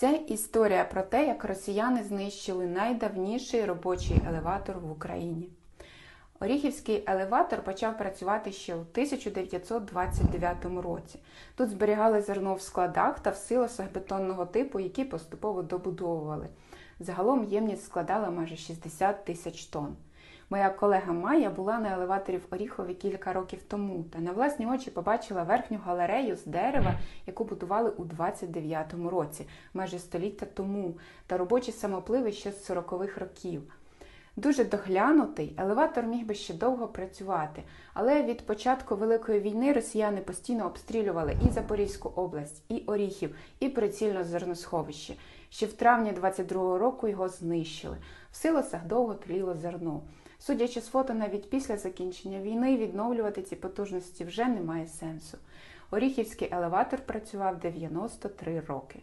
Це історія про те, як росіяни знищили найдавніший робочий елеватор в Україні. Оріхівський елеватор почав працювати ще у 1929 році. Тут зберігали зерно в складах та в силосах бетонного типу, які поступово добудовували. Загалом ємність складала майже 60 тисяч тонн. Моя колега Майя була на елеваторі в Оріхові кілька років тому та на власні очі побачила верхню галерею з дерева, яку будували у 29-му році, майже століття тому, та робочі самопливи ще з 40-х років. Дуже доглянутий, елеватор міг би ще довго працювати, але від початку Великої війни росіяни постійно обстрілювали і Запорізьку область, і Оріхів, і прицільно зерносховище. Ще в травні 22-го року його знищили. В силосах довго тліло зерно. Судячи з фото, навіть після закінчення війни відновлювати ці потужності вже немає сенсу. Оріхівський елеватор працював 93 роки.